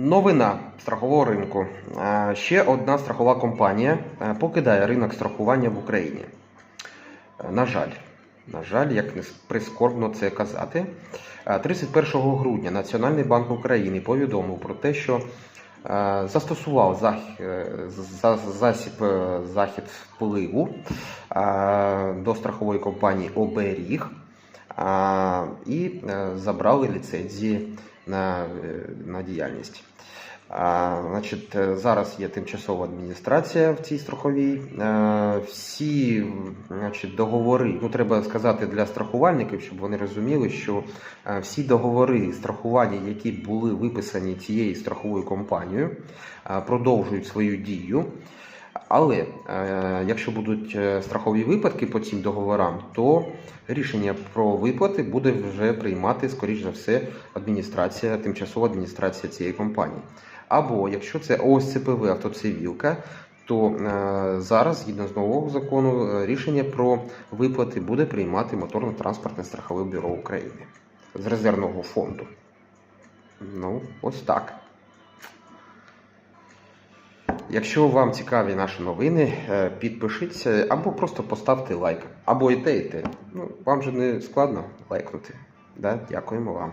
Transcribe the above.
Новина страхового ринку. Е, Ще одна страхова компанія е, покидає ринок страхування в Україні. Е, На жаль, на жаль, як не прискорбно це казати. Е, 31 грудня Національний банк України повідомив про те, що застосував засіб захід впливу до страхової компанії Оберіг і е, забрали ліцензії на, е, на діяльність. Значить, е, зараз є тимчасова адміністрація в цій страховій. Всі значить, договори, ну треба сказати для страхувальників, щоб вони розуміли, що всі договори страхування, які були виписані цією страховою компанією, продовжують свою дію. Але е, якщо будуть е, страхові випадки по цим договорам, то рішення про виплати буде вже приймати, скоріш за все, адміністрація, тимчасова адміністрація цієї компанії. Або якщо це ОСЦПВ автоцивілка, то е, зараз, згідно з нового закону, рішення про виплати буде приймати моторно-транспортне страхове бюро України з резервного фонду. Ну, ось так. Якщо вам цікаві наші новини, е, підпишіться або просто поставте лайк. Або і те, і те. Ну, вам же не складно лайкнути. Да? Дякуємо вам.